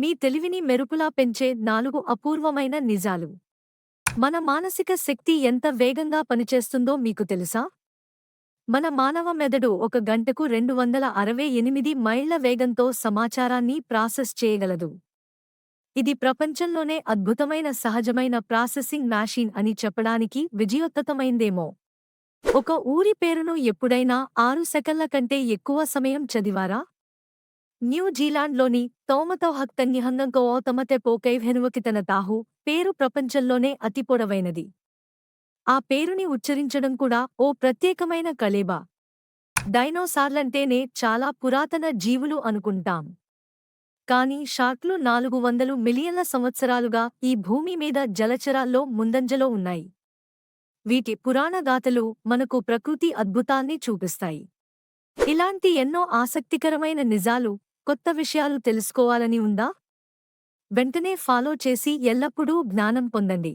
మీ తెలివిని మెరుపులా పెంచే నాలుగు అపూర్వమైన నిజాలు. మన మానసిక శక్తి ఎంత వేగంగా పనిచేస్తుందో మీకు తెలుసా? మన మానవ మెదడు ఒక గంటకు రెండు వందల అరవై ఎనిమిది మైళ్ళ వేగంతో సమాచారాన్ని ప్రాసెస్ చేయగలదు. ఇది ప్రపంచంలోనే అద్భుతమైన సహజమైన ప్రాసెసింగ్ మ్యాషిన్ అని చెప్పడానికి విజయోత్తతమైందేమో. ఒక ఊరి పేరును ఎప్పుడైనా ఆరు సెకన్ల కంటే ఎక్కువ సమయం చదివారా? న్యూజిలాండ్లోని తౌమతౌహక్తన్యహంగంకో తమతె పోకైవెనువకి తన తాహు పేరు ప్రపంచంలోనే అతి పొడవైనది. ఆ పేరుని ఉచ్చరించడం కూడా ఓ ప్రత్యేకమైన కళేబా. డైనోసార్లంటేనే చాలా పురాతన జీవులు అనుకుంటాం. కాని షార్క్లు నాలుగు వందలు మిలియన్ల సంవత్సరాలుగా ఈ భూమి మీద జలచరాల్లో ముందంజలో ఉన్నాయి. వీటి పురాణగాథలు మనకు ప్రకృతి అద్భుతాన్ని చూపిస్తాయి. ఇలాంటి ఎన్నో ఆసక్తికరమైన నిజాలు కొత్త విషయాలు తెలుసుకోవాలని ఉందా? వెంటనే ఫాలో చేసి ఎల్లప్పుడూ జ్ఞానం పొందండి.